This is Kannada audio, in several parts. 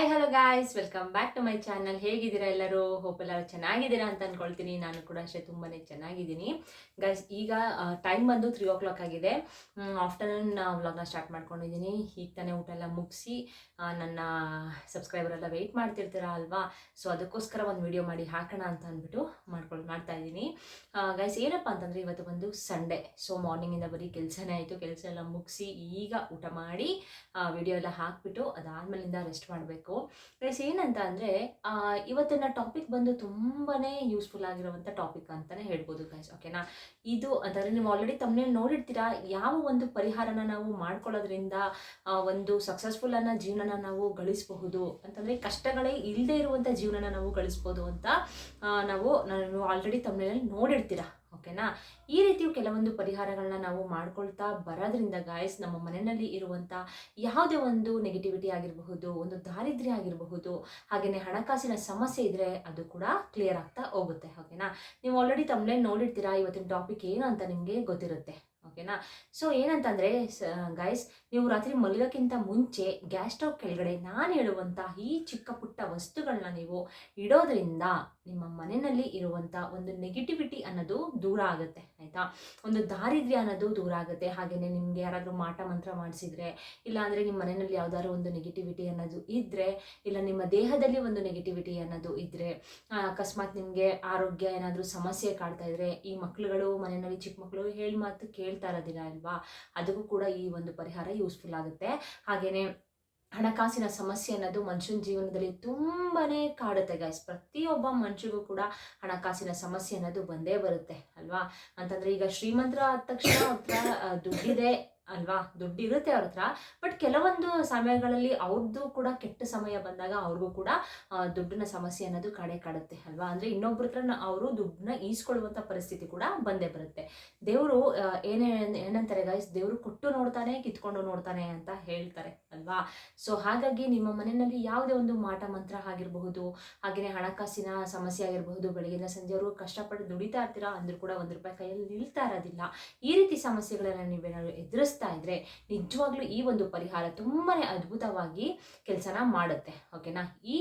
Hi hello guys welcome back to my channel ಹೇಗಿದ್ದೀರಾ ಎಲ್ಲರೂ? ಹೋಪ್ ಎಲ್ಲರೂ ಚೆನ್ನಾಗಿದ್ದೀರಾ ಅಂತ ಅನ್ಕೊಳ್ತೀನಿ. ನಾನು ಕೂಡ ಅಷ್ಟೇ ತುಂಬಾ ಚೆನ್ನಾಗಿದ್ದೀನಿ. ಗೈಸ್ ಈಗ ಟೈಮ್ ಬಂದು ತ್ರೀ ಓ ಕ್ಲಾಕ್ ಆಗಿದೆ ಆಫ್ಟರ್ನೂನ್ ವ್ಲಾಗ್ನ ಸ್ಟಾರ್ಟ್ ಮಾಡ್ಕೊಂಡಿದ್ದೀನಿ. ಈಗ ತಾನೇ ಊಟ ಎಲ್ಲ ಮುಗಿಸಿ ನನ್ನ ಸಬ್ಸ್ಕ್ರೈಬರ್ ಎಲ್ಲ ವೆಯ್ಟ್ ಮಾಡ್ತಿರ್ತೀರಾ ಅಲ್ವಾ? ಸೊ ಅದಕ್ಕೋಸ್ಕರ ಒಂದು ವಿಡಿಯೋ ಮಾಡಿ ಹಾಕೋಣ ಅಂತ ಅಂದ್ಬಿಟ್ಟು ಮಾಡ್ಕೊಂಡು ಮಾಡ್ತಾ ಇದ್ದೀನಿ. ಗೈಸ್ ಏನಪ್ಪ ಅಂತಂದರೆ ಇವತ್ತು ಬಂದು ಸಂಡೇ ಸೊ ಮಾರ್ನಿಂಗಿಂದ ಬರೀ ಕೆಲಸನೇ ಆಯಿತು. ಕೆಲಸ ಎಲ್ಲ ಮುಗಿಸಿ ಈಗ ಊಟ ಮಾಡಿ ವಿಡಿಯೋ ಎಲ್ಲ ಹಾಕ್ಬಿಟ್ಟು ಅದಾದ್ಮೇಲಿಂದ ರೆಸ್ಟ್ ಮಾಡಬೇಕು. ಗೈಸ್ ಏನಂತ ಅಂದರೆ ಇವತ್ತಿನ ಟಾಪಿಕ್ ಬಂದು ತುಂಬಾ ಯೂಸ್ಫುಲ್ ಆಗಿರುವಂಥ ಟಾಪಿಕ್ ಅಂತಲೇ ಹೇಳ್ಬೋದು ಗೈಸ್ ಓಕೆನಾ ಇದು ಅಂತಂದರೆ ನೀವು ಆಲ್ರೆಡಿ ತಮ್ಮನೇ ನೋಡಿರ್ತೀರಾ? ಯಾವ ಒಂದು ಪರಿಹಾರನ ನಾವು ಮಾಡ್ಕೊಳ್ಳೋದ್ರಿಂದ ಒಂದು ಸಕ್ಸಸ್ಫುಲ್ ಅನ್ನೋ ಜೀವನನ ನಾವು ಗಳಿಸಬಹುದು? ಅಂತಂದರೆ, ಕಷ್ಟಗಳೇ ಇಲ್ಲದೆ ಇರುವಂಥ ಜೀವನನ ನಾವು ಗಳಿಸ್ಬೋದು ಅಂತ ನಾವು, ನಾನು ಆಲ್ರೆಡಿ ತಮ್ಮನೇಲಿ ನೋಡಿರ್ತೀರಾ? ಓಕೆನಾ? ಈ ರೀತಿಯು ಕೆಲವೊಂದು ಪರಿಹಾರಗಳನ್ನ ನಾವು ಮಾಡ್ಕೊಳ್ತಾ ಬರೋದ್ರಿಂದ ಗಾಯಸ್ ನಮ್ಮ ಮನೆಯಲ್ಲಿ ಇರುವಂಥ ಯಾವುದೇ ಒಂದು ನೆಗೆಟಿವಿಟಿ ಆಗಿರಬಹುದು, ಒಂದು ದಾರಿದ್ರ್ಯ ಆಗಿರಬಹುದು ಹಾಗೆಯೇ ಹಣಕಾಸಿನ ಸಮಸ್ಯೆ ಇದ್ದರೆ ಅದು ಕೂಡ ಕ್ಲಿಯರ್ ಆಗ್ತಾ ಹೋಗುತ್ತೆ, ಓಕೆನಾ? ನೀವು ಆಲ್ರೆಡಿ ತಮ್ಮನೇ ನೋಡಿರ್ತೀರಾ? ಇವತ್ತಿನ ಟಾಪಿಕ್ ಏನು ಅಂತ ನಿಮಗೆ ಗೊತ್ತಿರುತ್ತೆ, ಓಕೆನಾ? ಸೊ ಏನಂತಂದರೆ ಗೈಸ್ ನೀವು ರಾತ್ರಿ ಮಲಗೋಕ್ಕಿಂತ ಮುಂಚೆ ಗ್ಯಾಸ್ ಸ್ಟೌವ್ ಕೆಳಗಡೆ ನಾನು ಹೇಳುವಂಥ ಈ ಚಿಕ್ಕ ಪುಟ್ಟ ವಸ್ತುಗಳನ್ನ ನೀವು ಇಡೋದ್ರಿಂದ ನಿಮ್ಮ ಮನೆಯಲ್ಲಿ ಇರುವಂಥ ಒಂದು ನೆಗೆಟಿವಿಟಿ ಅನ್ನೋದು ದೂರ ಆಗುತ್ತೆ, ಆಯಿತಾ? ಒಂದು ದಾರಿದ್ರ್ಯ ಅನ್ನೋದು ದೂರ ಆಗುತ್ತೆ. ಹಾಗೆಯೇ ನಿಮಗೆ ಯಾರಾದರೂ ಮಾಟ ಮಂತ್ರ ಮಾಡಿಸಿದ್ರೆ ಇಲ್ಲ ಅಂದರೆ ನಿಮ್ಮ ಮನೆಯಲ್ಲಿ ಯಾವುದಾದ್ರು ಒಂದು ನೆಗೆಟಿವಿಟಿ ಅನ್ನೋದು ಇದ್ದರೆ ಇಲ್ಲ ನಿಮ್ಮ ದೇಹದಲ್ಲಿ ಒಂದು ನೆಗೆಟಿವಿಟಿ ಅನ್ನೋದು ಇದ್ದರೆ ಅಕಸ್ಮಾತ್ ನಿಮಗೆ ಆರೋಗ್ಯ ಏನಾದರೂ ಸಮಸ್ಯೆ ಕಾಡ್ತಾ ಇದ್ರೆ, ಈ ಮಕ್ಳುಗಳು ಮನೆಯಲ್ಲಿ ಚಿಕ್ಕ ಮಕ್ಕಳು ಹೇಳಿ ಮಾತು ಕೇಳ್ತಾ ಇರೋದಿಲ್ಲ ಅಲ್ವಾ? ಅದಕ್ಕೂ ಕೂಡ ಈ ಒಂದು ಪರಿಹಾರ ಯೂಸ್ಫುಲ್ ಆಗುತ್ತೆ. ಹಾಗೆಯೇ ಹಣಕಾಸಿನ ಸಮಸ್ಯೆ ಅನ್ನೋದು ಮನುಷ್ಯನ ಜೀವನದಲ್ಲಿ ತುಂಬಾನೇ ಕಾಡುತ್ತೆ ಗೈಸ್ ಪ್ರತಿಯೊಬ್ಬ ಮನುಷ್ಯಗೂ ಕೂಡ ಹಣಕಾಸಿನ ಸಮಸ್ಯೆ ಅನ್ನೋದು ಬಂದೇ ಬರುತ್ತೆ, ಅಲ್ವಾ? ಅಂತಂದ್ರೆ ಈಗ ಶ್ರೀಮಂತರ ಆದ ತಕ್ಷಣ ಹತ್ರ ದುಡ್ಡಿದೆ ಅಲ್ವಾ? ದುಡ್ಡು ಇರುತ್ತೆ ಅವ್ರ ಹತ್ರ. ಬಟ್ ಕೆಲವೊಂದು ಸಮಯಗಳಲ್ಲಿ ಅವ್ರದ್ದು ಕೂಡ ಕೆಟ್ಟ ಸಮಯ ಬಂದಾಗ ಅವ್ರಿಗೂ ಕೂಡ ದುಡ್ಡಿನ ಸಮಸ್ಯೆ ಅನ್ನೋದು ಕಡೆ ಕಾಡುತ್ತೆ ಅಲ್ವಾ? ಅಂದ್ರೆ ಇನ್ನೊಬ್ರ ಹತ್ರ ಅವರು ದುಡ್ಡನ್ನ ಈಸ್ಕೊಳ್ಳುವಂತ ಪರಿಸ್ಥಿತಿ ಕೂಡ ಬಂದೇ ಬರುತ್ತೆ. ದೇವರು ಏನೇ, ಏನಂತಾರೆ ಗಾಯ್ಸ್ ದೇವರು ಕೊಟ್ಟು ನೋಡ್ತಾನೆ, ಕಿತ್ಕೊಂಡು ನೋಡ್ತಾನೆ ಅಂತ ಹೇಳ್ತಾರೆ ಅಲ್ವಾ? ಸೊ ಹಾಗಾಗಿ ನಿಮ್ಮ ಮನೆಯಲ್ಲಿ ಯಾವುದೇ ಒಂದು ಮಾಟ ಮಂತ್ರ ಆಗಿರಬಹುದು ಹಾಗೆಯೇ ಹಣಕಾಸಿನ ಸಮಸ್ಯೆ ಆಗಿರಬಹುದು ಬೆಳಗಿನ ಸಂಜೆವರು ಕಷ್ಟಪಟ್ಟು ದುಡಿತಾ ಇರ್ತೀರಾ ಅಂದ್ರೂ ಕೂಡ ಒಂದು ರೂಪಾಯಿ ಕೈಯಲ್ಲಿ ನಿಲ್ತಾ ಇರೋದಿಲ್ಲ. ಈ ರೀತಿ ಸಮಸ್ಯೆಗಳನ್ನ ನೀವೇನಾದ್ರು ಎದುರಿಸ್ತಾ ಇದ್ರೆ ನಿಜವಾಗ್ಲೂ ಈ ಒಂದು ಪರಿಹಾರ ತುಂಬಾನೇ ಅದ್ಭುತವಾಗಿ ಕೆಲಸನ ಮಾಡುತ್ತೆ ಓಕೆನಾ ಈ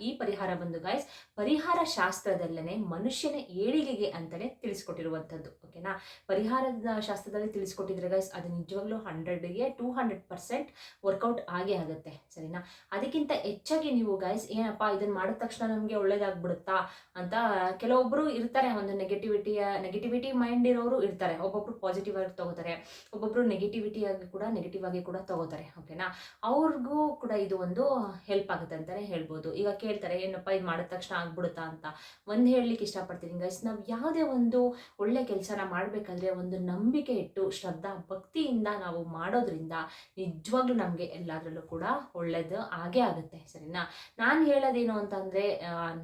ಈ ಪರಿಹಾರ ಬಂದು ಗೈಸ್ ಪರಿಹಾರ ಶಾಸ್ತ್ರದಲ್ಲೇ ಮನುಷ್ಯನ ಏಳಿಗೆಗೆ ಅಂತಾನೆ ತಿಳಿಸ್ಕೊಟ್ಟಿರುವಂಥದ್ದು ಓಕೆನಾ ಪರಿಹಾರದ ಶಾಸ್ತ್ರದಲ್ಲಿ ತಿಳಿಸ್ಕೊಟ್ಟಿದ್ರೆ ಗೈಸ್ ಅದು ನಿಜವಾಗ್ಲೂ ಹಂಡ್ರೆಡ್ಗೆ two hundred percent work out ಆಗೇ ಆಗುತ್ತೆ, ಸರಿನಾ? ಅದಕ್ಕಿಂತ ಹೆಚ್ಚಾಗಿ ನೀವು ಗೈಸ್ ಏನಪ್ಪಾ ಇದನ್ನ ಮಾಡಿದ ತಕ್ಷಣ ನಮಗೆ ಒಳ್ಳೇದಾಗ್ಬಿಡುತ್ತಾ? ಅಂತ ಕೆಲವೊಬ್ರು ಇರ್ತಾರೆ, ಒಂದು ನೆಗೆಟಿವಿಟಿಯ ನೆಗೆಟಿವಿಟಿ ಮೈಂಡ್ ಇರೋರು ಇರ್ತಾರೆ, ಒಬ್ಬೊಬ್ರು ಪಾಸಿಟಿವ್ ಆಗಿ ತಗೋತಾರೆ, ಒಬ್ಬೊಬ್ರು ನೆಗೆಟಿವಿಟಿ ಆಗಿ ಕೂಡ ನೆಗೆಟಿವ್ ಆಗಿ ಕೂಡ ತಗೋತಾರೆ ಓಕೆನಾ ಅವ್ರಿಗೂ ಕೂಡ ಇದು ಒಂದು ಹೆಲ್ಪ್ ಆಗುತ್ತೆ ಅಂತಲೇ ಹೇಳ್ಬೋದು. ಈಗ ಕೇಳ್ತಾರೆ, ಏನಪ್ಪ ಇದು ಮಾಡಿದ ತಕ್ಷಣ ಆಗ್ಬಿಡುತ್ತಾ? ಅಂತ. ಒಂದು ಹೇಳಲಿಕ್ಕೆ ಇಷ್ಟಪಡ್ತೀನಿ ಗೈಸ್ ನಾವು ಯಾವುದೇ ಒಂದು ಒಳ್ಳೆ ಕೆಲಸನ ಮಾಡಬೇಕಾದ್ರೆ ಒಂದು ನಂಬಿಕೆ ಇಟ್ಟು, ಶ್ರದ್ಧಾ, ಭಕ್ತಿಯಿಂದ ನಾವು ಮಾಡೋದ್ರಿಂದ ನಿಜವಾಗ್ಲೂ ನಮಗೆ ಎಲ್ಲದರಲ್ಲೂ ಕೂಡ ಒಳ್ಳೇದು ಆಗೇ ಆಗುತ್ತೆ, ಸರಿನಾ? ನಾನು ಹೇಳೋದೇನು ಅಂತಂದರೆ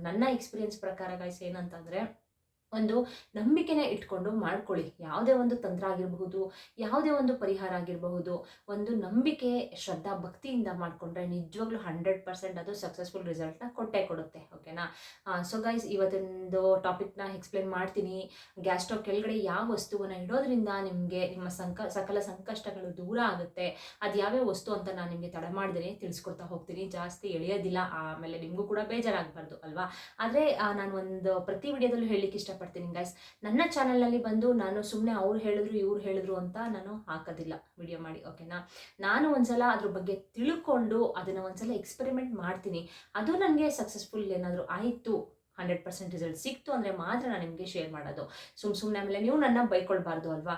ನನ್ನ ಎಕ್ಸ್ಪೀರಿಯನ್ಸ್ ಪ್ರಕಾರ ಗೈಸ್ ಏನಂತಂದರೆ ಒಂದು ನಂಬಿಕೆನ ಇಟ್ಕೊಂಡು ಮಾಡ್ಕೊಳ್ಳಿ. ಯಾವುದೇ ಒಂದು ತಂತ್ರ ಆಗಿರಬಹುದು, ಯಾವುದೇ ಒಂದು ಪರಿಹಾರ ಆಗಿರಬಹುದು, ಒಂದು ನಂಬಿಕೆ ಶ್ರದ್ಧಾ ಭಕ್ತಿಯಿಂದ ಮಾಡಿಕೊಂಡ್ರೆ ನಿಜವಾಗ್ಲೂ ಹಂಡ್ರೆಡ್ ಪರ್ಸೆಂಟ್ ಅದು ಸಕ್ಸಸ್ಫುಲ್ ರಿಸಲ್ಟ್ನ ಕೊಟ್ಟೇ ಕೊಡುತ್ತೆ. ಓಕೆನಾ ಸೊ ಗೈಸ್ ಇವತ್ತೊಂದು ಟಾಪಿಕ್ನ ಎಕ್ಸ್ಪ್ಲೇನ್ ಮಾಡ್ತೀನಿ. ಗ್ಯಾಸ್ ಕೆಳಗಡೆ ಯಾವ ವಸ್ತುವನ್ನು ಇಡೋದ್ರಿಂದ ನಿಮಗೆ ನಿಮ್ಮ ಸಂಕ, ಸಕಲ ಸಂಕಷ್ಟಗಳು ದೂರ ಆಗುತ್ತೆ. ಅದು ಯಾವ್ಯಾವ ವಸ್ತು ಅಂತ ನಾನು ನಿಮಗೆ ತಡ ಮಾಡಿದ್ರೆ ತಿಳಿಸ್ಕೊಡ್ತಾ ಹೋಗ್ತೀನಿ. ಜಾಸ್ತಿ ಎಳೆಯೋದಿಲ್ಲ. ಆಮೇಲೆ ನಿಮಗೂ ಕೂಡ ಬೇಜಾರಾಗಬಾರ್ದು, ಅಲ್ವಾ? ಆದರೆ ನಾನು ಒಂದು ಪ್ರತಿ ವಿಡಿಯೋದಲ್ಲೂ ಹೇಳಲಿಕ್ಕೆ ಇಷ್ಟಪಡ್ತೀನಿ. ಗೈಸ್ ನನ್ನ ಚಾನಲ್ನಲ್ಲಿ ಬಂದು ನಾನು ಸುಮ್ಮನೆ ಅವ್ರು ಹೇಳಿದ್ರು, ಇವ್ರು ಹೇಳಿದ್ರು ಅಂತ ನಾನು ಹಾಕೋದಿಲ್ಲ ವಿಡಿಯೋ ಮಾಡಿ ಓಕೆನಾ ನಾನು ಒಂದ್ಸಲ ಅದ್ರ ಬಗ್ಗೆ ತಿಳ್ಕೊಂಡು ಅದನ್ನು ಒಂದ್ಸಲ ಎಕ್ಸ್ಪೆರಿಮೆಂಟ್ ಮಾಡ್ತೀನಿ. ಅದು ನನಗೆ ಸಕ್ಸಸ್ಫುಲ್ ಏನಾದರೂ ಆಯಿತು ಹಂಡ್ರೆಡ್ ಪರ್ಸೆಂಟ್ ರಿಸಲ್ಟ್ ಸಿಕ್ತು ಅಂದರೆ ಮಾತ್ರ ನಾನು ನಿಮಗೆ ಶೇರ್ ಮಾಡೋದು. ಸುಮ್ ಸುಮ್ಮನೆ ಆಮೇಲೆ ನೀವು ನನ್ನ ಬೈಕೊಳ್ಬಾರ್ದು ಅಲ್ವಾ?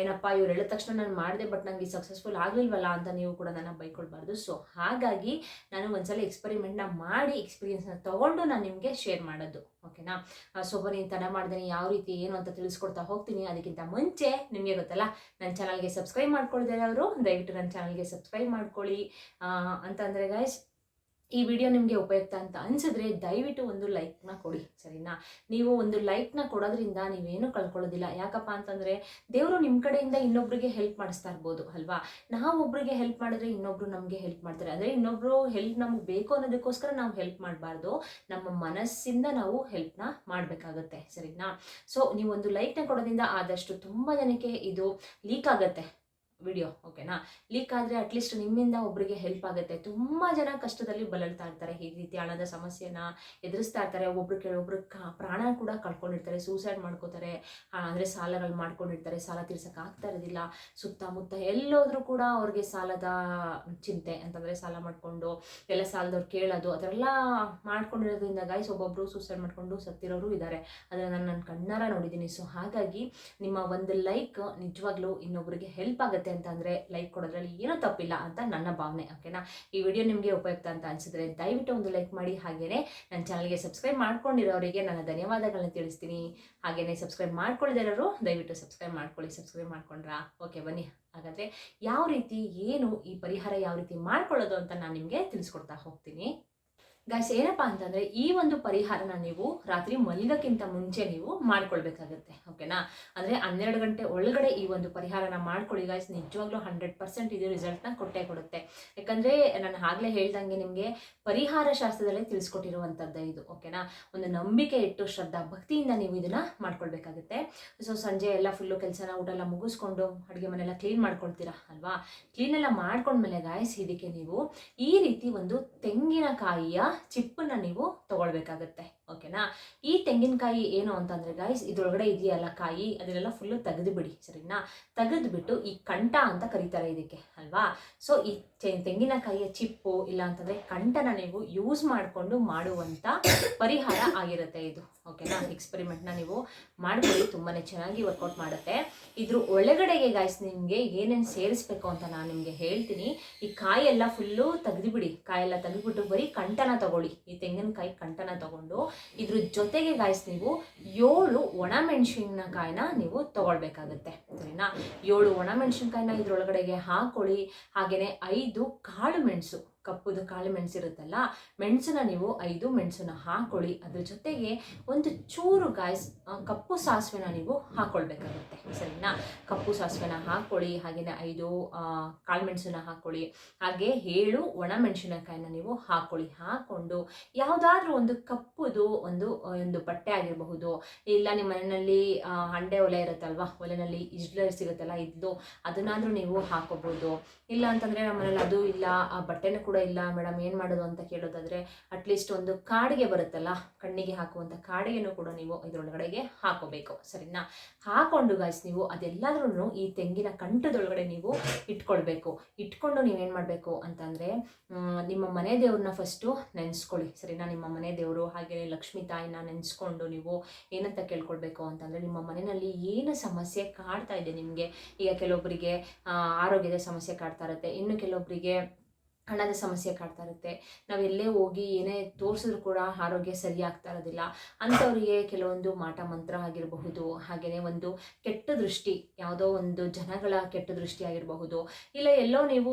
ಏನಪ್ಪ, ಇವ್ರು ಹೇಳಿದ ತಕ್ಷಣ ನಾನು ಮಾಡಿದೆ ಬಟ್ ನನಗೆ ಸಕ್ಸಸ್ಫುಲ್ ಆಗಲಿಲ್ವಲ್ಲ ಅಂತ ನೀವು ಕೂಡ ನನ್ನ ಬೈಕೊಳ್ಬಾರ್ದು. ಸೊ ಹಾಗಾಗಿ ನಾನು ಒಂದ್ಸಲ ಎಕ್ಸ್ಪೆರಿಮೆಂಟ್ನ ಮಾಡಿ ಎಕ್ಸ್ಪೀರಿಯನ್ಸ್ನ ತೊಗೊಂಡು ನಾನು ನಿಮಗೆ ಶೇರ್ ಮಾಡೋದು. ಓಕೆನಾ ಸೊ ಬನ್ನಿ ತಡ ಮಾಡ್ದೇನೆ ಯಾವ ರೀತಿ, ಏನು ಅಂತ ತಿಳಿಸ್ಕೊಡ್ತಾ ಹೋಗ್ತೀನಿ. ಅದಕ್ಕಿಂತ ಮುಂಚೆ ನಿಮಗೆ ಗೊತ್ತಲ್ಲ, ನನ್ನ ಚಾನಲ್ಗೆ ಸಬ್ಸ್ಕ್ರೈಬ್ ಮಾಡ್ಕೊಳ್ತಾರೆ ಅವರು ದಯವಿಟ್ಟು ನನ್ನ ಚಾನಲ್ಗೆ ಸಬ್ಸ್ಕ್ರೈಬ್ ಮಾಡ್ಕೊಳ್ಳಿ. ಅಂತಂದರೆ ಗೈಸ್ ಈ ವಿಡಿಯೋ ನಿಮಗೆ ಉಪಯುಕ್ತ ಅಂತ ಅನಿಸಿದ್ರೆ ದಯವಿಟ್ಟು ಒಂದು ಲೈಕ್ನ ಕೊಡಿ, ಸರಿನಾ? ನೀವು ಒಂದು ಲೈಕ್ನ ಕೊಡೋದ್ರಿಂದ ನೀವೇನು ಕಳ್ಕೊಳ್ಳೋದಿಲ್ಲ. ಯಾಕಪ್ಪ ಅಂತಂದರೆ ದೇವರು ನಿಮ್ಮ ಕಡೆಯಿಂದ ಇನ್ನೊಬ್ಬರಿಗೆ ಹೆಲ್ಪ್ ಮಾಡಿಸ್ತಾ ಇರ್ಬೋದು, ಅಲ್ವಾ? ನಾವು ಒಬ್ಬರಿಗೆ ಹೆಲ್ಪ್ ಮಾಡಿದ್ರೆ ಇನ್ನೊಬ್ರು ನಮಗೆ ಹೆಲ್ಪ್ ಮಾಡ್ತಾರೆ. ಅಂದರೆ ಇನ್ನೊಬ್ಬರು ಹೆಲ್ಪ್ ನಮ್ಗೆ ಬೇಕು ಅನ್ನೋದಕ್ಕೋಸ್ಕರ ನಾವು ಹೆಲ್ಪ್ ಮಾಡಬಾರ್ದು. ನಮ್ಮ ಮನಸ್ಸಿಂದ ನಾವು ಹೆಲ್ಪ್ನ ಮಾಡಬೇಕಾಗತ್ತೆ, ಸರಿನಾ? ಸೊ ನೀವೊಂದು ಲೈಕ್ನ ಕೊಡೋದ್ರಿಂದ ಆದಷ್ಟು ತುಂಬ ಜನಕ್ಕೆ ಇದು ಲೀಕ್ ಆಗುತ್ತೆ. ವಿಡಿಯೋ ಓಕೆನಾ ಲೀಕ್ ಆದರೆ ಅಟ್ಲೀಸ್ಟ್ ನಿಮ್ಮಿಂದ ಒಬ್ಬರಿಗೆ ಹೆಲ್ಪ್ ಆಗುತ್ತೆ. ತುಂಬ ಜನ ಕಷ್ಟದಲ್ಲಿ ಬಳಲ್ತಾ ಇರ್ತಾರೆ. ಈ ರೀತಿ ಹಣದ ಸಮಸ್ಯೆನ ಎದುರಿಸ್ತಾ ಇರ್ತಾರೆ. ಒಬ್ರು ಕೆಲವೊಬ್ರು ಪ್ರಾಣ ಕೂಡ ಕಳ್ಕೊಂಡಿರ್ತಾರೆ. ಸೂಸೈಡ್ ಮಾಡ್ಕೋತಾರೆ. ಅಂದರೆ ಸಾಲಗಳು ಮಾಡ್ಕೊಂಡಿರ್ತಾರೆ. ಸಾಲ ತೀರ್ಸಕ್ಕೆ ಆಗ್ತಾ ಇರೋದಿಲ್ಲ. ಸುತ್ತಮುತ್ತ ಎಲ್ಲೋದ್ರೂ ಕೂಡ ಅವ್ರಿಗೆ ಸಾಲದ ಚಿಂತೆ, ಅಂತಂದರೆ ಸಾಲ ಮಾಡಿಕೊಂಡು, ಎಲ್ಲ ಸಾಲದವ್ರು ಕೇಳೋದು ಅದೆಲ್ಲ ಮಾಡ್ಕೊಂಡಿರೋದ್ರಿಂದ ಗಾಯ್ಸ್ ಒಬ್ಬೊಬ್ರು ಸೂಸೈಡ್ ಮಾಡ್ಕೊಂಡು ಸತ್ತಿರೋರು ಇದ್ದಾರೆ ಅದನ್ನು ನಾನು ನನ್ನ ಕಣ್ಣಾರ ನೋಡಿದ್ದೀನಿ ಸೊ ಹಾಗಾಗಿ ನಿಮ್ಮ ಒಂದು ಲೈಕ್ ನಿಜವಾಗ್ಲೂ ಇನ್ನೊಬ್ರಿಗೆ ಹೆಲ್ಪ್ ಆಗುತ್ತೆ. ಅಂತ ಅಂದರೆ ಲೈಕ್ ಕೊಡೋದ್ರಲ್ಲಿ ಏನೂ ತಪ್ಪಿಲ್ಲ ಅಂತ ನನ್ನ ಭಾವನೆ ಓಕೆನಾ ಈ ವಿಡಿಯೋ ನಿಮಗೆ ಉಪಯುಕ್ತ ಅಂತ ಅನಿಸಿದ್ರೆ ದಯವಿಟ್ಟು ಒಂದು ಲೈಕ್ ಮಾಡಿ ಹಾಗೆಯೇ ನನ್ನ ಚಾನಲ್ಗೆ ಸಬ್ಸ್ಕ್ರೈಬ್ ಮಾಡ್ಕೊಂಡಿರೋರಿಗೆ ನನ್ನ ಧನ್ಯವಾದಗಳನ್ನ ತಿಳಿಸ್ತೀನಿ. ಹಾಗೆಯೇ ಸಬ್ಸ್ಕ್ರೈಬ್ ಮಾಡ್ಕೊಳ್ಳಿದಿರೋರು ದಯವಿಟ್ಟು ಸಬ್ಸ್ಕ್ರೈಬ್ ಮಾಡ್ಕೊಳ್ಳಿ ಸಬ್ಸ್ಕ್ರೈಬ್ ಮಾಡ್ಕೊಂಡ್ರಾ? ಓಕೆ ಬನ್ನಿ. ಹಾಗಾದರೆ ಯಾವ ರೀತಿ, ಏನು ಈ ಪರಿಹಾರ ಯಾವ ರೀತಿ ಮಾಡ್ಕೊಳ್ಳೋದು ಅಂತ ನಾನು ನಿಮಗೆ ತಿಳಿಸ್ಕೊಡ್ತಾ ಹೋಗ್ತೀನಿ. ಗಾಯ್ಸ್ ಏನಪ್ಪಾ ಅಂತಂದ್ರೆ ಈ ಒಂದು ಪರಿಹಾರನ ನೀವು ರಾತ್ರಿ ಮಲಗಕ್ಕಿಂತ ಮುಂಚೆ ನೀವು ಮಾಡ್ಕೊಳ್ಬೇಕಾಗುತ್ತೆ ಓಕೆನಾ ಅಂದ್ರೆ ಹನ್ನೆರಡು ಗಂಟೆ ಒಳಗಡೆ ಈ ಒಂದು ಪರಿಹಾರನ ಮಾಡ್ಕೊಳ್ಳಿ ಗಾಯ್ಸ್ ನಿಜವಾಗ್ಲೂ ಹಂಡ್ರೆಡ್ ಪರ್ಸೆಂಟ್ ಇದು ರಿಸಲ್ಟ್ನ ಕೊಟ್ಟೇ ಕೊಡುತ್ತೆ. ಯಾಕಂದ್ರೆ ನಾನು ಆಗ್ಲೇ ಹೇಳ್ದಂಗೆ ನಿಮಗೆ ಪರಿಹಾರ ಶಾಸ್ತ್ರದಲ್ಲೇ ತಿಳಿಸ್ಕೊಟ್ಟಿರುವಂಥದ್ದು ಇದು ಓಕೆನಾ ಒಂದು ನಂಬಿಕೆ ಇಟ್ಟು ಶ್ರದ್ಧಾ ಭಕ್ತಿಯಿಂದ ನೀವು ಇದನ್ನ ಮಾಡ್ಕೊಳ್ಬೇಕಾಗುತ್ತೆ. ಸೊ ಸಂಜೆ ಎಲ್ಲ ಫುಲ್ಲು ಕೆಲಸನ ಊಟ ಎಲ್ಲ ಮುಗಿಸ್ಕೊಂಡು ಅಡುಗೆ ಮನೆಲ್ಲ ಕ್ಲೀನ್ ಮಾಡ್ಕೊಳ್ತೀರಾ, ಅಲ್ವಾ? ಕ್ಲೀನ್ ಎಲ್ಲ ಮಾಡ್ಕೊಂಡ್ಮೇಲೆ ಗೈಸ್ ಇದಕ್ಕೆ ನೀವು ಈ ರೀತಿ ಒಂದು ತೆಂಗಿನಕಾಯಿಯ ಚಿಪ್ಪನ್ನ ನೀವು ತಗೊಳ್ಬೇಕಾಗತ್ತೆ. ಓಕೆನಾ? ಈ ತೆಂಗಿನಕಾಯಿ ಏನು ಅಂತಂದ್ರೆ ಗಾಯ್ಸ್ ಇದ್ರೊಳಗಡೆ ಇದೆಯಲ್ಲ ಕಾಯಿ ಅದನ್ನೆಲ್ಲ ಫುಲ್ಲು ತೆಗೆದು ಬಿಡಿ, ಸರಿನಾ? ತೆಗೆದುಬಿಟ್ಟು ಈ ಕಂಠ ಅಂತ ಕರೀತಾರೆ ಇದಕ್ಕೆ, ಅಲ್ವಾ? ಸೊ ಈ ತೆಂಗಿನಕಾಯಿಯ ಚಿಪ್ಪು ಇಲ್ಲ ಅಂತಂದ್ರೆ ಕಂಠನ ನೀವು ಯೂಸ್ ಮಾಡಿಕೊಂಡು ಮಾಡುವಂತ ಪರಿಹಾರ ಆಗಿರುತ್ತೆ ಇದು, ಓಕೆನಾ? ಎಕ್ಸ್ಪೆರಿಮೆಂಟ್ನ ನೀವು ಮಾಡ್ಕೊಳ್ಳಿ, ತುಂಬಾನೇ ಚೆನ್ನಾಗಿ ವರ್ಕೌಟ್ ಮಾಡುತ್ತೆ. ಇದ್ರ ಒಳಗಡೆಗೆ ಗಾಯ್ಸ್ ನಿಮಗೆ ಏನೇನು ಸೇರಿಸ್ಬೇಕು ಅಂತ ನಾನು ನಿಮಗೆ ಹೇಳ್ತೀನಿ. ಈ ಕಾಯೆಲ್ಲ ಫುಲ್ಲು ತೆಗೆದುಬಿಡಿ ಕಾಯೆಲ್ಲ ತೆಗೆದುಬಿಟ್ಟು ಬರೀ ಕಂಠನ ತಗೊಳ್ಳಿ. ಈ ತೆಂಗಿನಕಾಯಿ ಕಂಠನ ತಗೊಂಡು ಇದ್ರ ಜೊತೆಗೆ ಗಾಯ್ಸ್ ನೀವು ಏಳು ಒಣಮೆಣಸಿನಕಾಯಿನ ನೀವು ತಗೊಳ್ಬೇಕಾಗುತ್ತೆ. ಸರಿನಾ ಏಳು ಒಣಮೆಣಸಿನ್ಕಾಯಿನ ಇದ್ರೊಳಗಡೆಗೆ ಹಾಕೊಳ್ಳಿ. ಹಾಗೆಯೇ ಐದು ಕಾಳು ಮೆಣಸು. ಕಪ್ಪುದು ಕಾಳು ಮೆಣಸು ಇರುತ್ತಲ್ಲ, ಮೆಣಸನ್ನ ನೀವು ಐದು ಮೆಣಸನ್ನ ಹಾಕೊಳ್ಳಿ. ಅದ್ರ ಜೊತೆಗೆ ಒಂದು ಚೂರು ಗಾಯ್ಸ್ ಕಪ್ಪು ಸಾಸಿವೆನ ನೀವು ಹಾಕೊಳ್ಬೇಕಾಗುತ್ತೆ. ಸರಿನಾ? ಕಪ್ಪು ಸಾಸಿವೆನ ಹಾಕೊಳ್ಳಿ ಹಾಗೆಯೇ ಐದು ಕಾಳು ಮೆಣಸನ್ನ ಹಾಕೊಳ್ಳಿ. ಹಾಗೆ ಏಳು ಒಣ ಮೆಣಸಿನಕಾಯಿನ ನೀವು ಹಾಕೊಳ್ಳಿ. ಹಾಕೊಂಡು ಯಾವುದಾದ್ರೂ ಒಂದು ಕಪ್ಪುದು ಒಂದು ಒಂದು ಬಟ್ಟೆ ಆಗಿರಬಹುದು, ಇಲ್ಲ ನಿಮ್ಮ ಮನೆಯಲ್ಲಿ ಹಂಡೆ ಒಲೆ ಇರುತ್ತಲ್ವಾ, ಒಲೆನಲ್ಲಿ ಇಜ್ಲ ಸಿಗುತ್ತಲ್ಲ ಇದ್ದು ಅದನ್ನಾದರೂ ನೀವು ಹಾಕೋಬಹುದು ಇಲ್ಲ ಅಂತಂದ್ರೆ ನಮ್ಮ ಮನೇಲಿ ಅದು ಇಲ್ಲ ಆ ಬಟ್ಟೆನೂ ಕೂಡ ಇಲ್ಲ ಮೇಡಮ್ ಏನು ಮಾಡೋದು? ಅಂತ ಕೇಳೋದಾದ್ರೆ ಅಟ್ಲೀಸ್ಟ್ ಒಂದು ಕಾಡಿಗೆ ಬರುತ್ತಲ್ಲ ಕಣ್ಣಿಗೆ ಹಾಕುವಂಥ ಕಾಡಿಗೆನೂ ಕೂಡ ನೀವು ಇದರೊಳಗಡೆಗೆ ಹಾಕೋಬೇಕು. ಸರಿನಾ? ಹಾಕೊಂಡು ಗಾಯ್ಸ್ ನೀವು ಅದೆಲ್ಲಾದ್ರೂ ಈ ತೆಂಗಿನ ಕಂಠದೊಳಗಡೆ ನೀವು ಇಟ್ಕೊಳ್ಬೇಕು. ಇಟ್ಕೊಂಡು ನೀವೇನು ಮಾಡಬೇಕು ಅಂತಂದರೆ ನಿಮ್ಮ ಮನೆ ದೇವ್ರನ್ನ ಫಸ್ಟು ನೆನೆಸ್ಕೊಳ್ಳಿ. ಸರಿನಾ? ನಿಮ್ಮ ಮನೆ ದೇವರು ಹಾಗೆ ಲಕ್ಷ್ಮೀ ತಾಯಿನ ನೆನೆಸ್ಕೊಂಡು ನೀವು ಏನಂತ ಕೇಳ್ಕೊಳ್ಬೇಕು ಅಂತಂದರೆ ನಿಮ್ಮ ಮನೆಯಲ್ಲಿ ಏನು ಸಮಸ್ಯೆ ಕಾಡ್ತಾ ಇದೆ ನಿಮಗೆ. ಈಗ ಕೆಲವೊಬ್ಬರಿಗೆ ಆರೋಗ್ಯದ ಸಮಸ್ಯೆ ಕಾಡ್ತಾ ಇರುತ್ತೆ. ಇನ್ನು ಕೆಲವೊಬ್ಬರಿಗೆ ಹಣದ ಸಮಸ್ಯೆ ಕಾಡ್ತಾ ಇರುತ್ತೆ. ನಾವು ಎಲ್ಲೇ ಹೋಗಿ ಏನೇ ತೋರಿಸಿದ್ರು ಕೂಡ ಆರೋಗ್ಯ ಸರಿ ಆಗ್ತಾ ಇರೋದಿಲ್ಲ. ಅಂಥವ್ರಿಗೆ ಕೆಲವೊಂದು ಮಾಟ ಮಂತ್ರ ಆಗಿರಬಹುದು ಹಾಗೆಯೇ ಒಂದು ಕೆಟ್ಟ ದೃಷ್ಟಿ, ಯಾವುದೋ ಒಂದು ಜನಗಳ ಕೆಟ್ಟ ದೃಷ್ಟಿ ಆಗಿರಬಹುದು. ಇಲ್ಲ ಎಲ್ಲೋ ನೀವು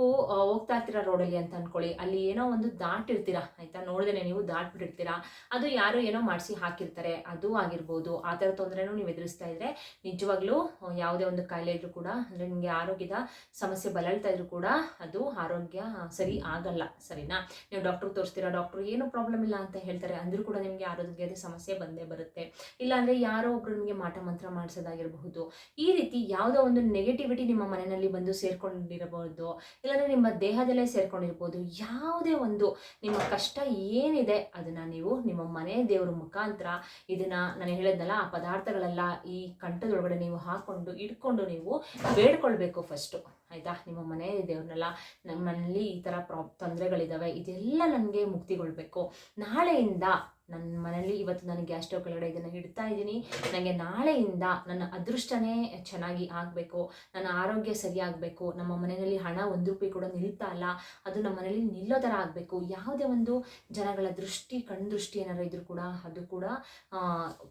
ಹೋಗ್ತಾ ಇರ್ತೀರಾ ರೋಡಲ್ಲಿ ಅಂತ ಅಂದ್ಕೊಳ್ಳಿ ಅಲ್ಲಿ ಏನೋ ಒಂದು ದಾಟಿರ್ತೀರ, ಆಯಿತಾ? ನೋಡಿದ್ರೆ ನೀವು ದಾಟ್ಬಿಟ್ಟಿರ್ತೀರಾ. ಅದು ಯಾರೋ ಏನೋ ಮಾಡಿಸಿ ಹಾಕಿರ್ತಾರೆ. ಅದು ಆಗಿರ್ಬೋದು. ಆ ಥರ ತೊಂದರೆನೂ ನೀವು ಎದುರಿಸ್ತಾ ಇದ್ರೆ ನಿಜವಾಗ್ಲೂ ಯಾವುದೇ ಒಂದು ಕಾಯಿಲೆ ಇದ್ರೂ ಕೂಡ, ಅಂದರೆ ನಿಮಗೆ ಆರೋಗ್ಯದ ಸಮಸ್ಯೆ ಬಲಳ್ತಾ ಇದ್ರು ಕೂಡ ಅದು ಆರೋಗ್ಯ ಸರಿ ಆಗಲ್ಲ, ಸರಿನಾ? ನೀವು ಡಾಕ್ಟರ್ ತೋರಿಸ್ತೀರಾ? ಡಾಕ್ಟರ್ ಏನು ಪ್ರಾಬ್ಲಮ್ ಇಲ್ಲ ಅಂತ ಹೇಳ್ತಾರೆ, ಅಂದ್ರೂ ಕೂಡ ನಿಮಗೆ ಆರೋಗ್ಯದ ಸಮಸ್ಯೆ ಬಂದೇ ಬರುತ್ತೆ. ಇಲ್ಲಾಂದ್ರೆ ಯಾರೋ ಒಬ್ರು ನಿಮಗೆ ಮಾಟ ಮಂತ್ರ ಮಾಡಿಸೋದಾಗಿರಬಹುದು. ಈ ರೀತಿ ಯಾವುದೋ ಒಂದು ನೆಗೆಟಿವಿಟಿ ನಿಮ್ಮ ಮನೆಯಲ್ಲಿ ಬಂದು ಸೇರ್ಕೊಂಡಿರಬಹುದು, ಇಲ್ಲಾಂದ್ರೆ ನಿಮ್ಮ ದೇಹದಲ್ಲೇ ಸೇರ್ಕೊಂಡಿರ್ಬೋದು. ಯಾವುದೇ ಒಂದು ನಿಮ್ಮ ಕಷ್ಟ ಏನಿದೆ, ಅದನ್ನ ನೀವು ನಿಮ್ಮ ಮನೆ ದೇವರ ಮುಖಾಂತರ ಇದನ್ನ ನಾನು ಹೇಳಿದ್ನಲ್ಲ, ಆ ಪದಾರ್ಥಗಳೆಲ್ಲ ಈ ಕಂಠದೊಳಗಡೆ ನೀವು ಹಾಕೊಂಡು ಇಟ್ಕೊಂಡು ನೀವು ಬೇಡ್ಕೊಳ್ಬೇಕು ಫಸ್ಟು ಆಯಿತಾ? ನಿಮ್ಮ ಮನೆ ದೇವ್ರನ್ನೆಲ್ಲ ನಮ್ಮಲ್ಲಿ ಈ ಥರ ಪ್ರಾ ತೊಂದರೆಗಳಿದ್ದಾವೆ ಇದೆಲ್ಲ ನನಗೆ ಮುಕ್ತಿಗೊಳ್ಬೇಕು. ನಾಳೆಯಿಂದ ನನ್ನ ಮನೇಲಿ ಇವತ್ತು ನಾನು ಗ್ಯಾಸ್ ಸ್ಟವ್ ಕೆಳಗಡೆ ಇದನ್ನು ಇಡ್ತಾ ಇದ್ದೀನಿ. ನನಗೆ ನಾಳೆಯಿಂದ ನನ್ನ ಅದೃಷ್ಟನೇ ಚೆನ್ನಾಗಿ ಆಗಬೇಕು. ನನ್ನ ಆರೋಗ್ಯ ಸರಿಯಾಗಬೇಕು ನಮ್ಮ ಮನೆಯಲ್ಲಿ ಹಣ ಒಂದು ರೂಪಾಯಿ ಕೂಡ ನಿಲ್ತಾ ಇಲ್ಲ. ಅದು ನಮ್ಮ ಮನೇಲಿ ನಿಲ್ಲೋ ಥರ ಆಗಬೇಕು. ಯಾವುದೇ ಒಂದು ಜನಗಳ ದೃಷ್ಟಿ ಕಣ್ದೃಷ್ಟಿ ಏನಾದರೂ ಇದ್ರೂ ಕೂಡ ಅದು ಕೂಡ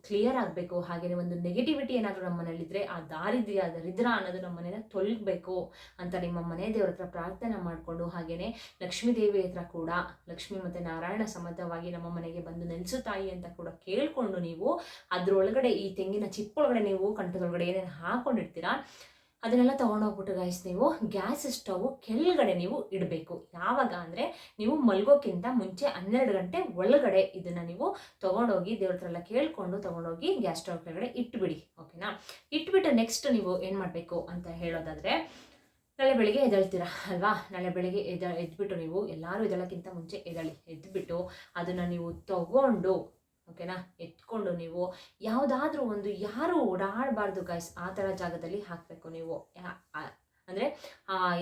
ಕ್ಲಿಯರ್ ಆಗಬೇಕು. ಹಾಗೆಯೇ ಒಂದು ನೆಗೆಟಿವಿಟಿ ಏನಾದರೂ ನಮ್ಮ ಮನೇಲಿದ್ದರೆ ಆ ದಾರಿದ್ರ್ಯ, ದರಿದ್ರ ಅನ್ನೋದು ನಮ್ಮ ಮನೇನ ತೊಲಗಬೇಕು ಅಂತ ನಿಮ್ಮ ಮನೆ ದೇವ್ರ ಹತ್ರ ಪ್ರಾರ್ಥನೆ ಮಾಡಿಕೊಂಡು ಹಾಗೆಯೇ ಲಕ್ಷ್ಮೀ ದೇವಿ ಹತ್ರ ಕೂಡ, ಲಕ್ಷ್ಮಿ ಮತ್ತು ನಾರಾಯಣ ಸಂಬಂಧವಾಗಿ ನಮ್ಮ ಮನೆಗೆ ಬಂದು ನೆಲೆ ತಾಯಿ ಅಂತ ಕೂಡ ಕೇಳಿಕೊಂಡು ನೀವು ಅದ್ರೊಳಗಡೆ ಈ ತೆಂಗಿನ ಚಿಪ್ಪೊಳಗಡೆ ನೀವು ಕಂಟದೊಳಗಡೆ ಏನೇನು ಹಾಕೊಂಡಿರ್ತೀರಾ, ಅದನ್ನೆಲ್ಲ ತೊಗೊಂಡೋಗ್ಬಿಟ್ಟು ಗಾಯಿಸಿ ನೀವು ಗ್ಯಾಸ್ ಸ್ಟವ್ ಕೆಳಗಡೆ ನೀವು ಇಡಬೇಕು. ಯಾವಾಗ ಅಂದರೆ ನೀವು ಮಲ್ಗೋಕ್ಕಿಂತ ಮುಂಚೆ ಹನ್ನೆರಡು ಗಂಟೆ ಒಳಗಡೆ ಇದನ್ನು ನೀವು ತೊಗೊಂಡೋಗಿ ದೇವ್ರ ಹತ್ರ ಎಲ್ಲ ಕೇಳಿಕೊಂಡು ತೊಗೊಂಡೋಗಿ ಗ್ಯಾಸ್ ಸ್ಟವ್ ಕೆಳಗಡೆ ಇಟ್ಬಿಡಿ ಓಕೆನಾ ಇಟ್ಬಿಟ್ಟು ನೆಕ್ಸ್ಟ್ ನೀವು ಏನು ಮಾಡಬೇಕು ಅಂತ ಹೇಳೋದಾದರೆ ನಾಳೆ ಬೆಳಿಗ್ಗೆ ಎದ್ದೇಳ್ತೀರಾ? ಅಲ್ವಾ? ನಾಳೆ ಬೆಳಿಗ್ಗೆ ಎದ್ದ, ಎದ್ಬಿಟ್ಟು ನೀವು ಎಲ್ಲರೂ ಎದ್ದೇಳೋಕ್ಕಿಂತ ಮುಂಚೆ ಎದಳಿ ಎದ್ಬಿಟ್ಟು ಅದನ್ನು ನೀವು ತಗೊಂಡು ಓಕೆನಾ ಎತ್ಕೊಂಡು ನೀವು ಯಾವುದಾದ್ರೂ ಒಂದು ಯಾರು ಓಡಾಡಬಾರ್ದು ಗೈಸ್ ಆ ಥರ ಜಾಗದಲ್ಲಿ ಹಾಕಬೇಕು ನೀವು. ಅಂದರೆ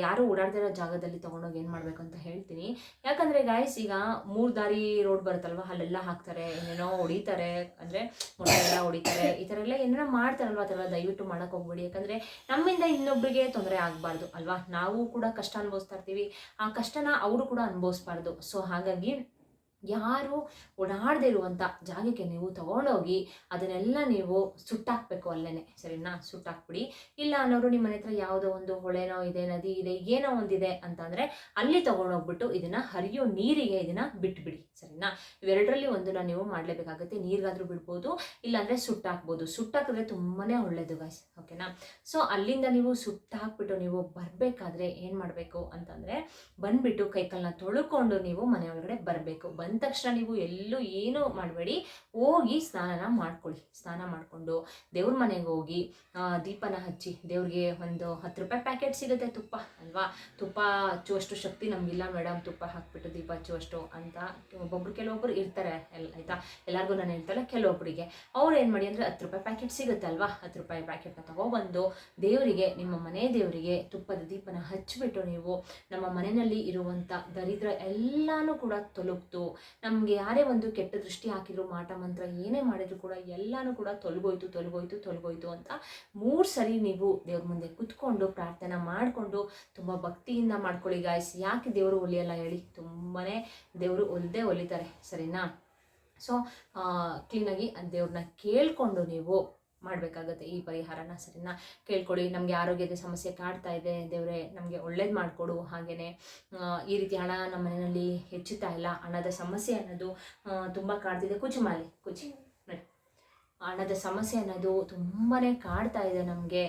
ಯಾರು ಓಡಾಡ್ದಿರೋ ಜಾಗದಲ್ಲಿ ತೊಗೊಂಡೋಗಿ ಏನು ಮಾಡಬೇಕು ಅಂತ ಹೇಳ್ತೀನಿ. ಯಾಕಂದರೆ ಗಾಯಸ್ ಈಗ ಮೂರು ದಾರಿ ರೋಡ್ ಬರುತ್ತಲ್ವ, ಅಲ್ಲೆಲ್ಲ ಹಾಕ್ತಾರೆ, ಏನೇನೋ ಹೊಡಿತಾರೆ, ಅಂದರೆ ಮೊಟ್ಟೆಲ್ಲ ಹೊಡಿತಾರೆ, ಈ ಥರ ಎಲ್ಲ ಏನೇನೋ ಮಾಡ್ತಾರಲ್ವ ಅದೆಲ್ಲ ದಯವಿಟ್ಟು ಮಾಡೋಕೆ ಹೋಗ್ಬೇಡಿ. ಯಾಕಂದರೆ ನಮ್ಮಿಂದ ಇನ್ನೊಬ್ಬರಿಗೆ ತೊಂದರೆ ಆಗಬಾರ್ದು, ಅಲ್ವಾ? ನಾವು ಕೂಡ ಕಷ್ಟ ಅನುಭವಿಸ್ತಾ ಇರ್ತೀವಿ, ಆ ಕಷ್ಟನ ಅವರು ಕೂಡ ಅನುಭವಿಸ್ಬಾರ್ದು. ಸೊ ಹಾಗಾಗಿ ಯಾರು ಓಡಾಡದೇ ಇರುವಂಥ ಜಾಗಕ್ಕೆ ನೀವು ತಗೊಂಡೋಗಿ ಅದನ್ನೆಲ್ಲ ನೀವು ಸುಟ್ಟಾಕ್ಬೇಕು ಅಲ್ಲೇನೆ. ಸರಿನಾ? ಸುಟ್ಟಾಕ್ಬಿಡಿ. ಇಲ್ಲ ಅನ್ನೋರು ನಿಮ್ಮ ಮನೆ ಹತ್ರ ಯಾವುದೋ ಒಂದು ಹೊಳೆನೋ ಇದೆ, ನದಿ ಇದೆ, ಏನೋ ಒಂದಿದೆ ಅಂತಂದರೆ ಅಲ್ಲಿ ತಗೊಂಡೋಗ್ಬಿಟ್ಟು ಇದನ್ನು ಹರಿಯೋ ನೀರಿಗೆ ಇದನ್ನು ಬಿಟ್ಬಿಡಿ. ಸರಿನಾ? ಇವೆರಡರಲ್ಲಿ ಒಂದನ್ನ ನೀವು ಮಾಡಲೇಬೇಕಾಗುತ್ತೆ. ನೀರಿಗಾದ್ರೂ ಬಿಡ್ಬೋದು, ಇಲ್ಲಾಂದರೆ ಸುಟ್ಟಾಕ್ಬೋದು. ಸುಟ್ಟಾಕಿದ್ರೆ ತುಂಬಾ ಒಳ್ಳೆಯದು ಗಾಯ್ಸ್ ಓಕೆನಾ ಸೊ ಅಲ್ಲಿಂದ ನೀವು ಸುಟ್ಟಾಕ್ಬಿಟ್ಟು ನೀವು ಬರಬೇಕಾದ್ರೆ ಏನು ಮಾಡಬೇಕು ಅಂತಂದರೆ, ಬಂದ್ಬಿಟ್ಟು ಕೈಕಾಲನ್ನ ತೊಳ್ಕೊಂಡು ನೀವು ಮನೆ ಒಳಗಡೆ ಬರಬೇಕು. ಬಂದ ತಕ್ಷಣ ನೀವು ಎಲ್ಲೂ ಏನೂ ಮಾಡಬೇಡಿ. ಹೋಗಿ ಸ್ನಾನನ ಮಾಡ್ಕೊಳ್ಳಿ. ಸ್ನಾನ ಮಾಡಿಕೊಂಡು ದೇವ್ರ ಮನೆಗೆ ಹೋಗಿ ದೀಪನ ಹಚ್ಚಿ. ದೇವ್ರಿಗೆ ಒಂದು ಹತ್ತು ರೂಪಾಯಿ ಪ್ಯಾಕೆಟ್ ಸಿಗುತ್ತೆ ತುಪ್ಪ, ಅಲ್ವಾ? ತುಪ್ಪ ಹಚ್ಚುವಷ್ಟು ಶಕ್ತಿ ನಮಗಿಲ್ಲ ಮೇಡಮ್. ತುಪ್ಪ ಹಾಕ್ಬಿಟ್ಟು ದೀಪ ಹಚ್ಚುವಷ್ಟು ಅಂತ ಒಬ್ಬೊಬ್ರು ಕೆಲವೊಬ್ರು ಇರ್ತಾರೆ ಎಲ್ಲ ಆಯಿತಾ? ಎಲ್ಲರಿಗೂ ನಾನು ಹೇಳ್ತಲ್ಲ ಕೆಲವೊಬ್ಬರಿಗೆ ಅವ್ರು ಏನು ಮಾಡಿ ಅಂದರೆ ಹತ್ತು ರೂಪಾಯಿ ಪ್ಯಾಕೆಟ್ ಸಿಗುತ್ತಲ್ವಾ? ಹತ್ತು ರೂಪಾಯಿ ಪ್ಯಾಕೆಟ್ನ ತಗೊಬಂದು ದೇವರಿಗೆ, ನಿಮ್ಮ ಮನೆ ದೇವರಿಗೆ ತುಪ್ಪದ ದೀಪನ ಹಚ್ಚಿಬಿಟ್ಟು ನೀವು ನಮ್ಮ ಮನೆಯಲ್ಲಿ ಇರುವಂಥ ದರಿದ್ರ ಎಲ್ಲಾನು ಕೂಡ ತೊಲಗ್ತು ನಮಗೆ ಯಾರೇ ಒಂದು ಕೆಟ್ಟ ದೃಷ್ಟಿ ಹಾಕಿದ್ರು, ಮಾಟ ಮಂತ್ರ ಏನೇ ಮಾಡಿದ್ರು ಕೂಡ ಎಲ್ಲಾನು ಕೂಡ ತೊಲಗೋಯ್ತು ತೊಲಗೋಯ್ತು ತೊಲಗೋಯ್ತು ಅಂತ ಮೂರು ಸರಿ ನೀವು ದೇವ್ರ ಮುಂದೆ ಕುತ್ಕೊಂಡು ಪ್ರಾರ್ಥನೆ ಮಾಡಿಕೊಂಡು ತುಂಬ ಭಕ್ತಿಯಿಂದ ಮಾಡ್ಕೊಳ್ಳಿ ಗಾಯ್ಸ್ ಯಾಕೆ ದೇವರು ಒಲಿಯಲ್ಲ ಹೇಳಿ? ತುಂಬಾ ದೇವರು ಒಲ್ದೇ ಒಲಿತಾರೆ ಸರಿನಾ? ಸೊ ಕ್ಲೀನಾಗಿ ದೇವ್ರನ್ನ ಕೇಳಿಕೊಂಡು ನೀವು ಮಾಡಬೇಕಾಗತ್ತೆ ಈ ಪರಿಹಾರನ, ಸರಿನಾ? ಕೇಳ್ಕೊಳ್ಳಿ ನಮಗೆ ಆರೋಗ್ಯದ ಸಮಸ್ಯೆ ಕಾಡ್ತಾ ಇದೆ, ದೇವರೇ, ನಮಗೆ ಒಳ್ಳೇದು ಮಾಡಿಕೊಡು ಹಾಗೆಯೇ ಈ ರೀತಿ ಹಣ ನಮ್ಮ ಮನೆಯಲ್ಲಿ ಹೆಚ್ಚುತ್ತಾ ಇಲ್ಲ, ಹಣದ ಸಮಸ್ಯೆ ಅನ್ನೋದು ತುಂಬ ಕಾಡ್ತಿದೆ. ಕುಚಿ. ನೋಡಿ ಹಣದ ಸಮಸ್ಯೆ ಅನ್ನೋದು ತುಂಬಾ ಕಾಡ್ತಾ ಇದೆ ನಮಗೆ.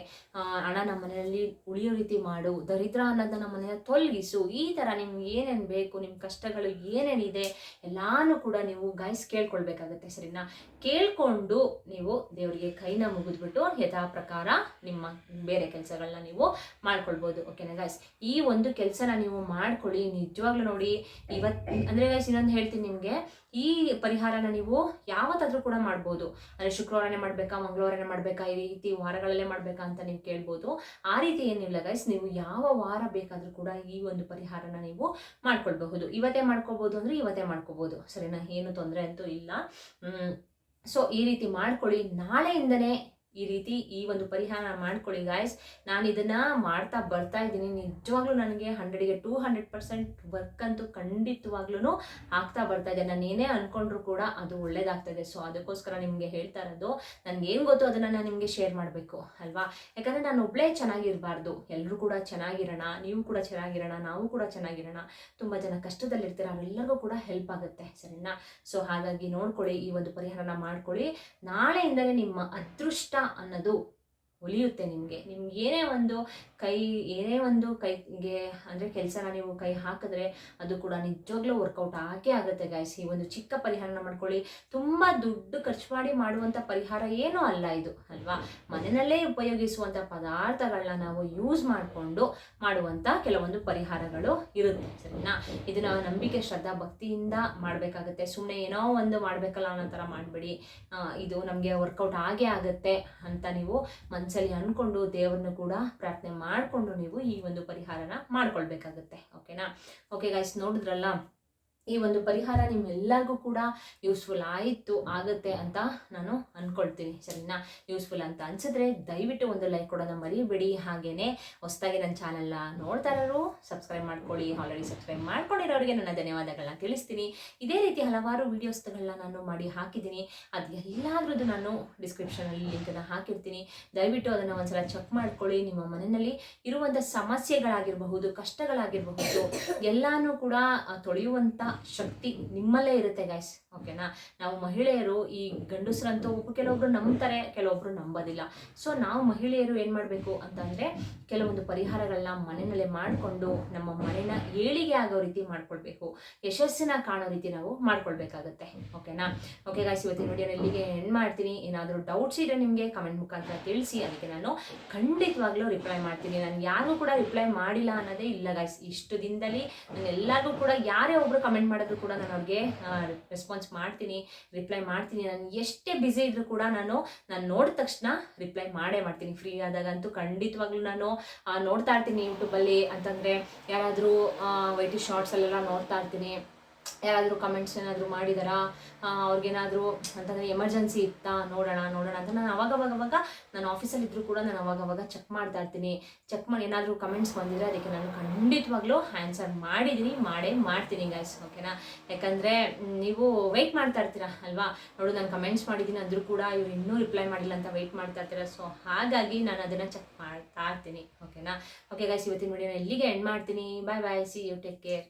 ಹಣ ನಮ್ಮ ಮನೆಯಲ್ಲಿ ಉಳಿಯೋ ರೀತಿ ಮಾಡು, ದರಿದ್ರ ಅನ್ನೋದನ್ನ ಮನೆಯ ತೊಲಗಿಸು, ಈ ಥರ ನಿಮ್ಗೆ ಏನೇನು ಬೇಕು ನಿಮ್ಮ ಕಷ್ಟಗಳು ಏನೇನಿದೆ ಎಲ್ಲಾನು ಕೂಡ ನೀವು ಗಾಯ್ಸ್ ಕೇಳ್ಕೊಳ್ಬೇಕಾಗತ್ತೆ ಸರಿನ? ಕೇಳ್ಕೊಂಡು ನೀವು ದೇವರಿಗೆ ಕೈನ ಮುಗಿದ್ಬಿಟ್ಟು ಯಥಾ ಪ್ರಕಾರ ನಿಮ್ಮ ಬೇರೆ ಕೆಲಸಗಳನ್ನ ನೀವು ಮಾಡ್ಕೊಳ್ಬೋದು. ಓಕೆನಾ ಗಾಯ್ಸ್ ಈ ಒಂದು ಕೆಲಸನ ನೀವು ಮಾಡ್ಕೊಳ್ಳಿ, ನಿಜವಾಗ್ಲೂ ನೋಡಿ. ಇವತ್ತು ಅಂದರೆ ಗೈಸ್ ಇನ್ನೊಂದು ಹೇಳ್ತೀನಿ ನಿಮಗೆ. ಈ ಪರಿಹಾರನ ನೀವು ಯಾವತ್ತಾದ್ರೂ ಕೂಡ ಮಾಡ್ಬೋದು. ಅಂದರೆ ಶುಕ್ರವಾರನೇ ಮಾಡಬೇಕಾ, ಮಂಗಳವಾರನೇ ಮಾಡಬೇಕಾ, ಈ ರೀತಿ ವಾರಗಳಲ್ಲೇ ಮಾಡಬೇಕಾ ಅಂತ ನೀವು ಕೇಳ್ಬೋದು. ಆ ರೀತಿ ಏನಿಲ್ಲ ಗೈಸ್ ನೀವು ಯಾವ ವಾರ ಬೇಕಾದರೂ ಕೂಡ ಈ ಒಂದು ಪರಿಹಾರನ ನೀವು ಮಾಡ್ಕೊಳ್ಬಹುದು. ಇವತ್ತೇ ಮಾಡ್ಕೋಬಹುದು ಅಂದರೆ ಇವತ್ತೇ ಮಾಡ್ಕೋಬಹುದು ಸರಿನಾ? ಏನು ತೊಂದರೆ ಅಂತೂ ಇಲ್ಲ. ಸೊ ಈ ರೀತಿ ಮಾಡ್ಕೊಳ್ಳಿ. ನಾಳೆಯಿಂದನೇ ಈ ರೀತಿ ಈ ಒಂದು ಪರಿಹಾರ ಮಾಡ್ಕೊಳ್ಳಿ ಗಾಯ್ಸ್ ನಾನು ಇದನ್ನ ಮಾಡ್ತಾ ಬರ್ತಾ ಇದ್ದೀನಿ. ನಿಜವಾಗ್ಲೂ ನನಗೆ ಹಂಡ್ರೆಡ್ಗೆ ಟೂ ಹಂಡ್ರೆಡ್ ಪರ್ಸೆಂಟ್ ವರ್ಕ್ ಅಂತೂ ಖಂಡಿತವಾಗ್ಲೂ ಆಗ್ತಾ ಬರ್ತಾ ಇದೆ. ನಾನು ಏನೇ ಅನ್ಕೊಂಡ್ರು ಕೂಡ ಅದು ಒಳ್ಳೇದಾಗ್ತಾ ಇದೆ. ಸೊ ಅದಕ್ಕೋಸ್ಕರ ನಿಮಗೆ ಹೇಳ್ತಾ ಇರೋದು, ನನಗೆ ಏನು ಗೊತ್ತು ಅದನ್ನು ನಾನು ನಿಮಗೆ ಶೇರ್ ಮಾಡಬೇಕು, ಅಲ್ವಾ? ಯಾಕಂದರೆ ನಾನು ಒಬ್ಬಳೇ ಚೆನ್ನಾಗಿರಬಾರ್ದು. ಎಲ್ಲರೂ ಕೂಡ ಚೆನ್ನಾಗಿರೋಣ, ನೀವು ಕೂಡ ಚೆನ್ನಾಗಿರೋಣ, ನಾವು ಕೂಡ ಚೆನ್ನಾಗಿರೋಣ. ತುಂಬ ಜನ ಕಷ್ಟದಲ್ಲಿರ್ತೀರ, ಅವರೆಲ್ಲರಿಗೂ ಕೂಡ ಹೆಲ್ಪ್ ಆಗುತ್ತೆ, ಸರಿನಾ? ಸೊ ಹಾಗಾಗಿ ನೋಡ್ಕೊಳ್ಳಿ, ಈ ಒಂದು ಪರಿಹಾರನ ಮಾಡ್ಕೊಳ್ಳಿ. ನಾಳೆಯಿಂದಲೇ ನಿಮ್ಮ ಅದೃಷ್ಟ ಅನ್ನೋದು ಒಲಿಯುತ್ತೆ ನಿಮಗೆ. ನಿಮ್ಗೆ ಏನೇ ಒಂದು ಕೈ, ಏನೇ ಒಂದು ಕೈಗೆ, ಅಂದರೆ ಕೆಲಸನ ನೀವು ಕೈ ಹಾಕಿದ್ರೆ ಅದು ಕೂಡ ನಿಜವಾಗ್ಲೂ ವರ್ಕೌಟ್ ಆಗೇ ಆಗುತ್ತೆ ಗಾಯ್ಸ್ ಈ ಒಂದು ಚಿಕ್ಕ ಪರಿಹಾರನ ಮಾಡ್ಕೊಳ್ಳಿ. ತುಂಬ ದುಡ್ಡು ಖರ್ಚು ಮಾಡಿ ಮಾಡುವಂಥ ಪರಿಹಾರ ಏನೂ ಅಲ್ಲ ಇದು, ಅಲ್ವಾ? ಮನೆಯಲ್ಲೇ ಉಪಯೋಗಿಸುವಂಥ ಪದಾರ್ಥಗಳನ್ನ ನಾವು ಯೂಸ್ ಮಾಡಿಕೊಂಡು ಮಾಡುವಂಥ ಕೆಲವೊಂದು ಪರಿಹಾರಗಳು ಇರುತ್ತೆ, ಸರಿನಾ? ಇದನ್ನ ನಂಬಿಕೆ, ಶ್ರದ್ಧಾ, ಭಕ್ತಿಯಿಂದ ಮಾಡಬೇಕಾಗುತ್ತೆ. ಸುಮ್ಮನೆ ಏನೋ ಒಂದು ಮಾಡಬೇಕಲ್ಲ ಅನ್ನೋ ಥರ ಮಾಡಬೇಡಿ. ಇದು ನಮಗೆ ವರ್ಕೌಟ್ ಆಗೇ ಆಗುತ್ತೆ ಅಂತ ನೀವು ಮನಸ್ಸಲ್ಲಿ ಅಂದ್ಕೊಂಡು ದೇವ್ರನ್ನ ಕೂಡ ಪ್ರಾರ್ಥನೆ ಮಾಡಿಕೊಂಡು ನೀವು ಈ ಒಂದು ಪರಿಹಾರನ ಮಾಡ್ಕೊಳ್ಬೇಕಾಗುತ್ತೆ. ಓಕೆನಾ ಓಕೆ ಗಾಯ್ಸ್ ನೋಡಿದ್ರಲ್ಲ? ಈ ಒಂದು ಪರಿಹಾರ ನಿಮ್ಮೆಲ್ಲರಿಗೂ ಕೂಡ ಯೂಸ್ಫುಲ್ ಆಯಿತು, ಆಗುತ್ತೆ ಅಂತ ನಾನು ಅಂದ್ಕೊಳ್ತೀನಿ ಸರಿನಾ? ಯೂಸ್ಫುಲ್ ಅಂತ ಅನ್ಸಿದ್ರೆ ದಯವಿಟ್ಟು ಒಂದು ಲೈಕ್ ಕೊಡೋಣ ಮರಿಬೇಡಿ. ಹಾಗೇನೆ ಹೊಸದಾಗಿ ನನ್ನ ಚಾನಲ್ನ ನೋಡ್ತಾ ಇರೋರು ಸಬ್ಸ್ಕ್ರೈಬ್ ಮಾಡ್ಕೊಳ್ಳಿ ಆಲ್ರೆಡಿ ಸಬ್ಸ್ಕ್ರೈಬ್ ಮಾಡ್ಕೊಂಡಿರೋರಿಗೆ ನನ್ನ ಧನ್ಯವಾದಗಳನ್ನ ತಿಳಿಸ್ತೀನಿ. ಇದೇ ರೀತಿ ಹಲವಾರು ವೀಡಿಯೋಸ್ಗಳನ್ನ ನಾನು ಮಾಡಿ ಹಾಕಿದ್ದೀನಿ. ಅದು ಎಲ್ಲಾದ್ರದ್ದು ನಾನು ಡಿಸ್ಕ್ರಿಪ್ಷನಲ್ಲಿ ಲಿಂಕನ್ನು ಹಾಕಿರ್ತೀನಿ. ದಯವಿಟ್ಟು ಅದನ್ನು ಒಂದ್ಸಲ ಚೆಕ್ ಮಾಡ್ಕೊಳ್ಳಿ. ನಿಮ್ಮ ಮನೆಯಲ್ಲಿ ಇರುವಂಥ ಸಮಸ್ಯೆಗಳಾಗಿರಬಹುದು, ಕಷ್ಟಗಳಾಗಿರಬಹುದು, ಎಲ್ಲಾನು ಕೂಡ ತೊಳೆಯುವಂಥ ಶಕ್ತಿ ನಿಮ್ಮಲ್ಲೇ ಇರುತ್ತೆ ಗೈಸ್ ಓಕೆನಾ ನಾವು ಮಹಿಳೆಯರು ಈ ಗಂಡಸರಂತೂ ಕೆಲವೊಬ್ರು ನಂಬ್ತಾರೆ, ಕೆಲವೊಬ್ರು ನಂಬೋದಿಲ್ಲ. ಸೊ ನಾವು ಮಹಿಳೆಯರು ಏನು ಮಾಡಬೇಕು ಅಂತಂದರೆ, ಕೆಲವೊಂದು ಪರಿಹಾರಗಳನ್ನ ಮನೆಯಲ್ಲೇ ಮಾಡಿಕೊಂಡು, ನಮ್ಮ ಮನೆನ ಏಳಿಗೆ ಆಗೋ ರೀತಿ ಮಾಡ್ಕೊಳ್ಬೇಕು. ಯಶಸ್ಸಿನ ಕಾಣೋ ರೀತಿ ನಾವು ಮಾಡ್ಕೊಳ್ಬೇಕಾಗತ್ತೆ. ಓಕೆನಾ ಓಕೆ ಗಾಯ್ಸ್ ಇವತ್ತಿನ ವಿಡಿಯೋನ ಇಲ್ಲಿಗೆ ಎಂಡ್ ಮಾಡ್ತೀನಿ. ಏನಾದರೂ ಡೌಟ್ಸ್ ಇದ್ರೆ ನಿಮಗೆ ಕಮೆಂಟ್ ಮುಖಾಂತರ ತಿಳಿಸಿ. ಅದಕ್ಕೆ ನಾನು ಖಂಡಿತವಾಗ್ಲೂ ರಿಪ್ಲೈ ಮಾಡ್ತೀನಿ. ನಾನು ಯಾರಿಗೂ ಕೂಡ ರಿಪ್ಲೈ ಮಾಡಿಲ್ಲ ಅನ್ನೋದೇ ಇಲ್ಲ ಗಾಯ್ಸ್ ಇಷ್ಟು ದಿನದಲ್ಲಿ ನಾನು ಎಲ್ಲರಿಗೂ ಕೂಡ ಯಾರೇ ಒಬ್ರು ಕಮೆಂಟ್ ಮಾಡಿದ್ರು ಕೂಡ ನಾನು ಅವ್ರಿಗೆ ರೆಸ್ಪಾನ್ಸ್ ಮಾಡ್ತೀನಿ, ರಿಪ್ಲೈ ಮಾಡ್ತೀನಿ. ನಾನು ಎಷ್ಟೇ ಬ್ಯುಸಿ ಇದ್ರೂ ಕೂಡ ನಾನು ನಾನು ನೋಡಿದ ತಕ್ಷಣ ರಿಪ್ಲೈ ಮಾಡೇ ಮಾಡ್ತೀನಿ. ಫ್ರೀ ಆದಾಗಂತೂ ಖಂಡಿತವಾಗ್ಲೂ ನಾನು ನೋಡ್ತಾ ಇರ್ತೀನಿ ಯೂಟ್ಯೂಬಲ್ಲಿ ಅಂತಂದರೆ ಯಾರಾದರೂ ವೈಟಿ ಶಾರ್ಟ್ಸಲ್ಲೆಲ್ಲ ನೋಡ್ತಾ ಇರ್ತೀನಿ. ಯಾರಾದರೂ ಕಮೆಂಟ್ಸ್ ಏನಾದರೂ ಮಾಡಿದಾರಾ? ಅವ್ರಿಗೇನಾದರೂ ಅಂತಂದರೆ ಎಮರ್ಜೆನ್ಸಿ ಇತ್ತಾ? ನೋಡೋಣ ನೋಡೋಣ ಅಂತ ನಾನು ಅವಾಗ ಅವಾಗ ನಾನು ಆಫೀಸಲ್ಲಿ ಇದ್ದರೂ ಕೂಡ ನಾನು ಅವಾಗ ಅವಾಗ ಚೆಕ್ ಮಾಡ್ತಾ ಇರ್ತೀನಿ. ಚೆಕ್ ಮಾಡಿ ಏನಾದರೂ ಕಮೆಂಟ್ಸ್ ಬಂದಿದ್ರೆ ಅದಕ್ಕೆ ನಾನು ಖಂಡಿತವಾಗ್ಲೂ ಆನ್ಸರ್ ಮಾಡಿದ್ದೀನಿ ಮಾಡೇ ಮಾಡ್ತೀನಿ ಗೈಸ್ ಓಕೆನಾ ಯಾಕಂದರೆ ನೀವು ವೆಯ್ಟ್ ಮಾಡ್ತಾ ಇರ್ತೀರಾ, ಅಲ್ವಾ? ನೋಡು, ನಾನು ಕಮೆಂಟ್ಸ್ ಮಾಡಿದ್ದೀನಿ ಅಂದರೂ ಕೂಡ ಇವ್ರು ಇನ್ನೂ ರಿಪ್ಲೈ ಮಾಡಿಲ್ಲ ಅಂತ ವೆಯ್ಟ್ ಮಾಡ್ತಾ ಇರ್ತೀರಾ? ಸೊ ಹಾಗಾಗಿ ನಾನು ಅದನ್ನು ಚೆಕ್ ಮಾಡ್ತಾ ಇರ್ತೀನಿ ಓಕೆನಾ ಓಕೆ ಗೈಸ್ ಇವತ್ತಿನ ವಿಡಿಯೋನ ಇಲ್ಲಿಗೆ ಎಂಡ್ ಮಾಡ್ತೀನಿ. Bye bye see you take care